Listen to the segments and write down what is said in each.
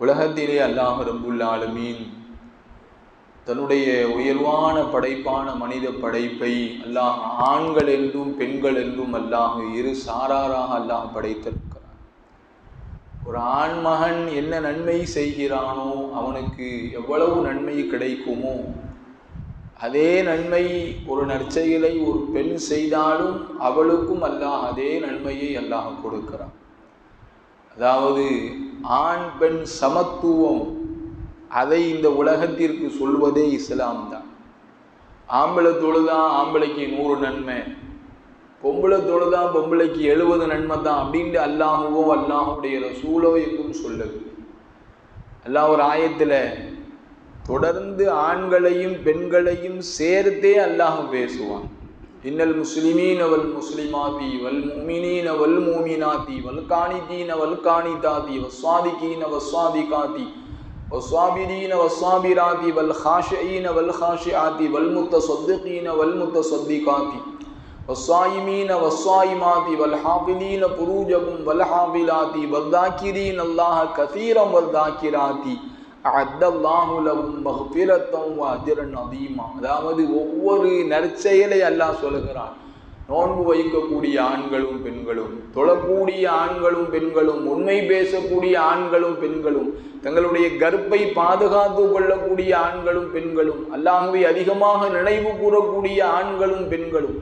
உலகத்திலே அல்லாஹ் ரப்புல் ஆலமீன் தன்னுடைய உயர்வான படைப்பான மனித படைப்பை அல்லாஹ் ஆண்கள் என்றும் பெண்கள் என்றும் அல்லாஹ் இரு சாராராக அல்லாஹ் படைத்திருக்கிறான். ஒரு ஆண்மகன் என்ன நன்மை செய்கிறானோ அவனுக்கு எவ்வளவு நன்மை கிடைக்குமோ அதே நன்மை ஒரு நற்செயலை ஒரு பெண் செய்தாலும் அவளுக்கும் அல்லாஹ் அதே நன்மையை அல்லாஹ் கொடுக்கிறான். அதாவது ஆண் பெண் சமத்துவம் அதை இந்த உலகத்திற்கு சொல்வதே இஸ்லாம் தான். ஆம்பளை தொழுதா ஆம்பளைக்கு நூறு நன்மை. பொம்பளை தொழுதா பொம்பளைக்கு எழுபது நன்மை தான் அப்படின்ட்டு அல்லாஹுவோ அல்லாஹுடைய சூழோ எங்கும் சொல்லுது அல்லாஹ் ஒரு ஆயத்தில் தொடர்ந்து ஆண்களையும் பெண்களையும் சேர்த்தே அல்லாஹ் பேசுவான். إن المسلمين والمسلمات والمؤمنين والمؤمنات والقانتين والقانتات والصادقين والصادقات والصابرين والصابرات والخاشعين والخاشعات والمتصدقين والمتصدقات والصائمين والصائمات والحافظين فروجهم والحافظات والذاكرين الله كثيرا والذاكرات அத்தல்லாஹு லஹும் மக்ஃபிரத்தம் வ அதாவது ஒவ்வொரு நற்செயலை அல்லாஹ் சொல்லுகிறான் நோன்பு வைக்கக்கூடிய ஆண்களும் பெண்களும் தொழக்கூடிய ஆண்களும் பெண்களும் உண்மை பேசக்கூடிய ஆண்களும் பெண்களும் தங்களுடைய கர்ப்பை பாதுகாத்து கொள்ளக்கூடிய ஆண்களும் பெண்களும் அல்லாஹுவை அதிகமாக நினைவு கூறக்கூடிய ஆண்களும் பெண்களும்.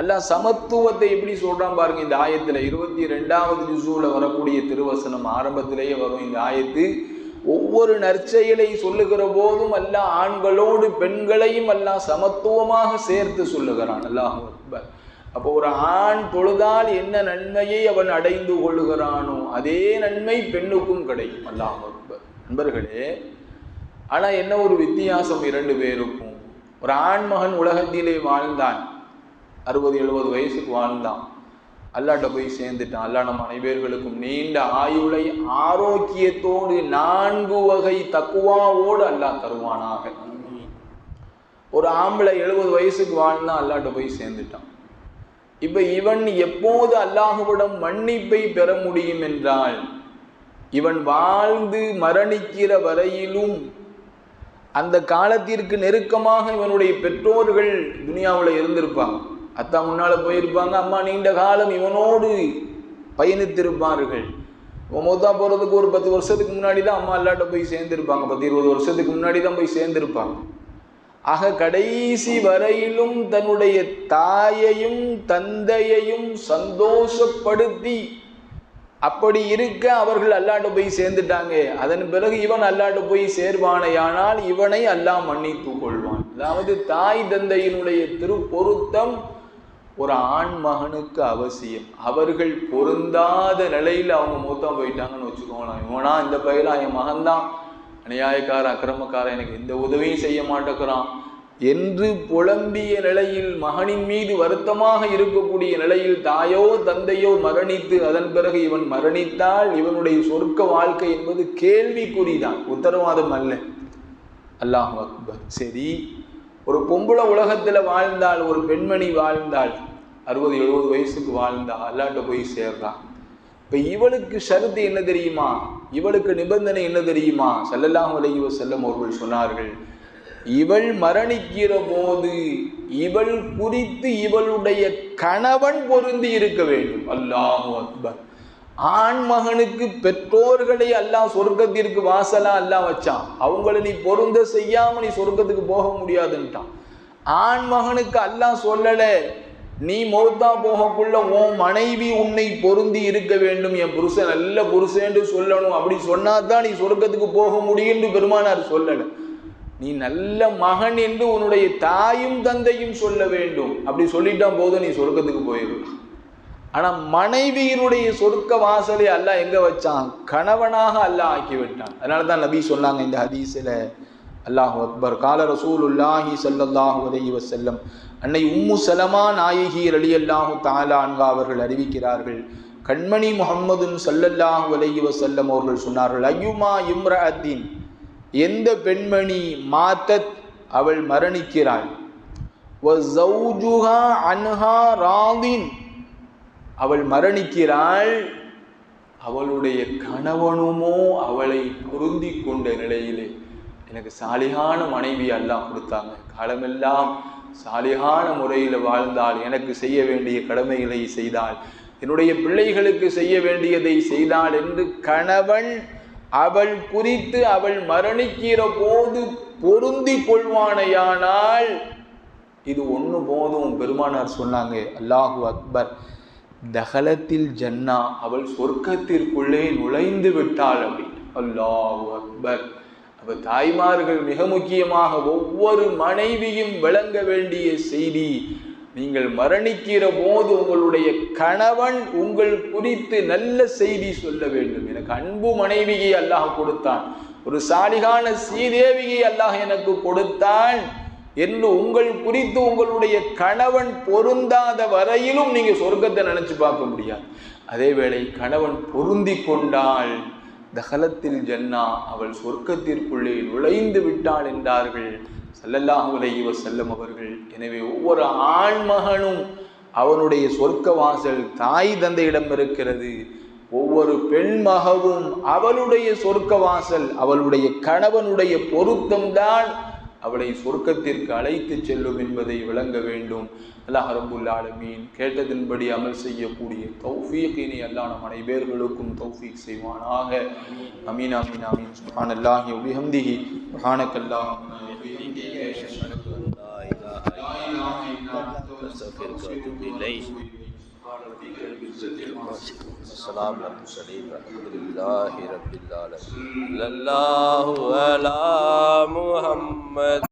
அல்லாஹ் சமத்துவத்தை எப்படி சொல்றான் பாருங்க இந்த ஆயத்துல இருபத்தி ரெண்டாவது ஜுசூல வரக்கூடிய திருவசனம் ஆரம்பத்திலேயே வரும். இந்த ஆயத்து ஒவ்வொரு நற்செயலை சொல்லுகிற போதும் அல்ல ஆண்களோடு பெண்களையும் அல்ல சமத்துவமாக சேர்த்து சொல்லுகிறான். அல்லாஹ் அக்பர். அப்போ ஒரு ஆண் தொழுதால் என்ன நன்மையை அவன் அடைந்து கொள்ளுகிறானோ அதே நன்மை பெண்ணுக்கும் கிடைக்கும். அல்லாஹ் அக்பர். நண்பர்களே ஆனால் என்ன ஒரு வித்தியாசம் இரண்டு பேருக்கும். ஒரு ஆண் மகன் உலகத்திலே வாழ்ந்தான். அறுபது எழுபது வயசுக்கு வாழ்ந்தான். அல்லாட்ட போய் சேர்ந்துட்டான். அல்லா நம் அனைவர்களுக்கும் நீண்ட ஆயுளை ஆரோக்கியத்தோடு நான்கு வகை தக்குவாவோடு அல்லாஹ் தருவானாக. ஒரு ஆம்பளை எழுபது வயசுக்கு வாழ்ந்தான் அல்லாட்ட போய் சேர்ந்துட்டான். இப்ப இவன் எப்போது அல்லாஹுவிடம் மன்னிப்பை பெற முடியும் என்றால் இவன் வாழ்ந்து மரணிக்கிற வரையிலும் அந்த காலத்திற்கு நெருக்கமாக இவனுடைய பெற்றோர்கள் துனியாவில் இருந்திருப்பாங்க. அத்தா முன்னால் போயிருப்பாங்க அம்மா நீண்ட காலம் இவனோடு பயணித்திருப்பார்கள். இவன் மொத்தா போகிறதுக்கு ஒரு பத்து வருஷத்துக்கு முன்னாடி தான் அம்மா அல்லாட்ட போய் சேர்ந்துருப்பாங்க. பத்து இருபது வருஷத்துக்கு முன்னாடி தான் போய் சேர்ந்திருப்பாங்க. ஆக கடைசி வரையிலும் தன்னுடைய தாயையும் தந்தையையும் சந்தோஷப்படுத்தி அப்படி இருக்க அவர்கள் அல்லாட்ட போய் சேர்ந்துட்டாங்க. அதன் பிறகு இவன் அல்லாட்ட போய் சேர்வானையானால் இவனை அல்லாஹ் மன்னித்து கொள்வான். அதாவது தாய் தந்தையினுடைய திருப்பொருத்தம் ஒரு ஆண் மகனுக்கு அவசியம். அவர்கள் பொருந்தாத நிலையில் அவங்க மூத்தம் போயிட்டாங்கன்னு வச்சுக்கோங்களேன். இவனா இந்த பயிலா என் மகன்தான். அநியாயக்கார அக்கிரமக்காரன் எனக்கு எந்த உதவியும் செய்ய மாட்டேங்கிறான். என்று புலம்பிய நிலையில் மகனின் மீது வருத்தமாக இருக்கக்கூடிய நிலையில் தாயோ தந்தையோ மரணித்து அதன் பிறகு இவன் மரணித்தால் இவனுடைய சொர்க்க வாழ்க்கை என்பது கேள்விக்குறிதான். உத்தரவாதம் அல்ல. அல்லாஹ் அக்பர். சரி ஒரு பொம்பளை உலகத்தில் வாழ்ந்தால் ஒரு பெண்மணி வாழ்ந்தால் அறுபது எழுபது வயசுக்கு வாழ்ந்தா அல்லாட்ட போய் சேர்றான் இப்போ இவளுக்கு ஷருத்து என்ன தெரியுமா? இவளுக்கு நிபந்தனை என்ன தெரியுமா? செல்லலாம் அலைஹி செல்லம் அவர்கள் சொன்னார்கள் இவள் மரணிக்கிற போது இவள் குறித்து இவளுடைய கணவன் பொருந்தி இருக்க வேண்டும். அல்லாஹு அக்பர். ஆண் மகனுக்கு பெற்றோர்களை எல்லாம் சொர்க்கத்திற்கு வாசலா எல்லாம் வச்சான். அவங்கள நீ பொருந்த செய்யாம நீ சொர்க்கத்துக்கு போக முடியாதுன்ட்டான். ஆண் மகனுக்கு அல்லாஹ் சொல்லல நீ மௌத்தா போகக்குள்ள உன் மனைவி உன்னை பொருந்தி இருக்க வேண்டும். என் புருஷன் நல்ல புருஷன்ட்டு சொல்லணும். அப்படி சொன்னாதான் நீ சொர்க்கத்துக்கு போக முடியும்னு பெருமானார் சொல்லல. நீ நல்ல மகன் என்று உன்னுடைய தாயும் தந்தையும் சொல்ல வேண்டும். அப்படி சொல்லிட்டான் போதும் நீ சொர்க்கத்துக்கு போயிடலாம் ஆனால் மனைவியினுடைய சொர்க்க வாசலை அல்லாஹ் எங்கே வச்சான்? கணவனாக அல்லாஹ் ஆக்கி விட்டான் அதனால தான் நபி சொன்னாங்க இந்த ஹதீஸில் அல்லாஹ் அக்பர். கால ரசூல் உல்லாஹி ஸல்லல்லாஹு அலைஹி வஸல்லம் அன்னை உம்மு சலமா நாயகி ரலியல்லாஹு தஆலா அன்கா அவர்கள் அறிவிக்கிறார்கள் கண்மணி முகம்மதுன் ஸல்லல்லாஹு அலைஹி செல்லம் அவர்கள் சொன்னார்கள் ஐயுமா இம்ரஅத்தின்? எந்த பெண்மணி மாத்தத் அவள் மரணிக்கிறாள்? அன்ஹா ராதின். அவள் மரணிக்கிறாள். அவளுடைய கணவனுமோ அவளை பொருந்தி கொண்ட நிலையிலே எனக்கு சாலிகான மனைவி எல்லாம் கொடுத்தாங்க. காலமெல்லாம் சாலிகான முறையில் வாழ்ந்தால் எனக்கு செய்ய வேண்டிய கடமைகளை செய்தாள். என்னுடைய பிள்ளைகளுக்கு செய்ய வேண்டியதை செய்தாள் என்று கணவன் அவள் குறித்து அவள் மரணிக்கிற போது பொருந்தி கொள்வானையானால் இது ஒன்று போதும் பெருமானார் சொன்னாங்க. அல்லாஹு அக்பர். தகலத்தில் ஜன்னா அவள் சொர்க்கத்திற்குள்ளே நுழைந்து விட்டாள் அப்படின்னு அல்லாஹ் அக்பர். அப்ப தாய்மார்கள் மிக முக்கியமாக ஒவ்வொரு மனைவியும் விளங்க வேண்டிய செய்தி நீங்கள் மரணிக்கிற போது உங்களுடைய கணவன் உங்கள் குறித்து நல்ல செய்தி சொல்ல வேண்டும். எனக்கு அன்பு மனைவியை அல்லாஹ் கொடுத்தான். ஒரு சாலிகான ஸ்ரீதேவியை அல்லாஹ் எனக்கு கொடுத்தான். என்று உங்கள் குறித்து உங்களுடைய கணவன் பொருந்தாத வரையிலும் நீங்கள் சொர்க்கத்தை நினச்சி பார்க்க முடியாது. அதே வேளை கணவன் பொருந்தி கொண்டால் தகலத்தில் ஜன்னா அவள் சொர்க்கத்திற்குள்ளே நுழைந்து விட்டாள் என்றார்கள். ஸல்லல்லாஹு செல்லும் அவர்கள். எனவே ஒவ்வொரு ஆண்மகனும் அவனுடைய சொர்க்க வாசல் தாய் தந்தையிடம் இருக்கிறது. ஒவ்வொரு பெண் மகவும் அவளுடைய சொர்க்க வாசல் அவளுடைய கணவனுடைய பொருத்தம்தான் அவளை சொர்க்கத்திற்கு அழைத்து செல்லும் என்பதை விளங்க வேண்டும் அல்லாஹ் ரப்புல் ஆலமீன் கேட்டதின்படி அமல் செய்யக்கூடிய தௌஃபீக்கினை அல்லாஹ் நம் அனைவர்களுக்கும் தௌஃபீக் செய்வானாக அமீன் அமீன் அமீன் சுப்ஹானல்லாஹி வ பிஹம்திஹி சுப்ஹானக்கல்லாஹும்ம வ பிஹம்திக அஷ்ஹது அன் لا إله லா இலாஹ இல்லா அன்த أستغفرك وأتوب إليك السلام علیکم سلیم الحمد للہ رب العالمین. اللہ محمد